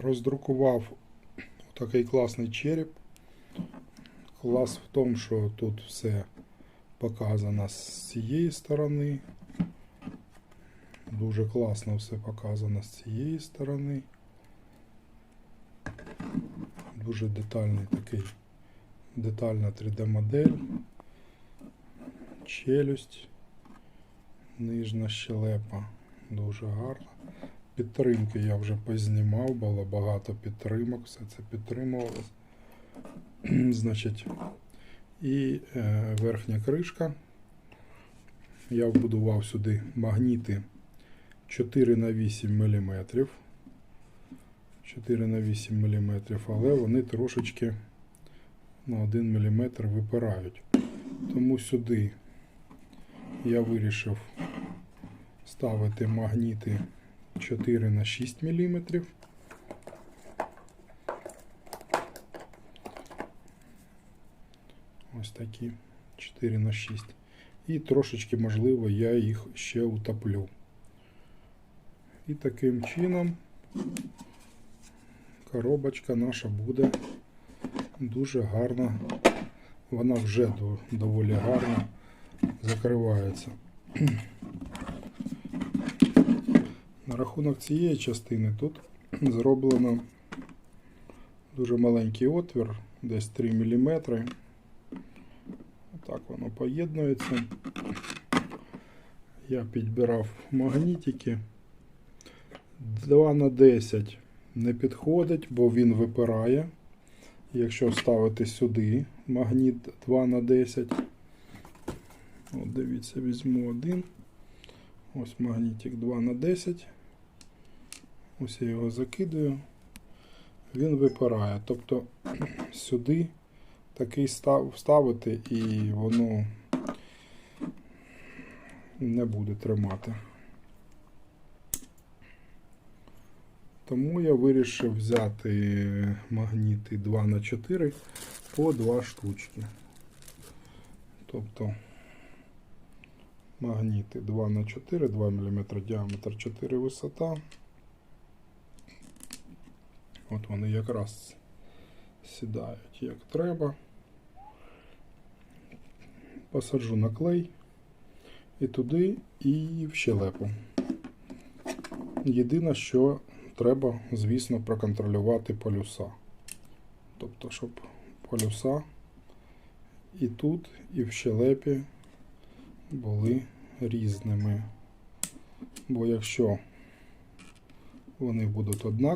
роздрукував такий класний череп. Клас в тому, що тут все показано з цієї сторони. Дуже класно все показано з цієї сторони. Дуже детальний такий, детальна 3D модель. Челюсть, нижня щелепа. Дуже гарно. Підтримки я вже познімав, було багато підтримок, все це підтримувалось. Значить, і е, верхня кришка. Я вбудував сюди магніти 4 на 8 мм. 4 на 8 мм, але вони трошечки на 1 мм випирають. Тому сюди я вирішив ставити магніти 4 на 6 мм. Ось такі 4 на 6. І трошечки, можливо, я їх ще утоплю. І таким чином коробочка наша буде дуже гарна. Вона вже доволі гарно закривається. На рахунок цієї частини тут зроблено дуже маленький отвір, десь 3 мм. Так воно поєднується. Я підбирав магнітики. 2 на 10 не підходить, бо він випирає. Якщо ставити сюди магніт 2 на 10. От дивіться, візьму один. Ось магнітик 2 на 10. Ось я його закидую. Він випирає. Тобто сюди такий став, вставити і воно не буде тримати. Тому я вирішив взяти магніти 2 на 4 по 2 штучки. Тобто магніти 2 на 4, 2 мм діаметр, 4 висота. От вони якраз сідають як треба. Посаджу на клей і туди, і в щелепу. Єдине, що треба, звісно, проконтролювати полюса. Тобто, щоб полюса і тут, і в щелепі були різними. Бо якщо вони будуть однакові,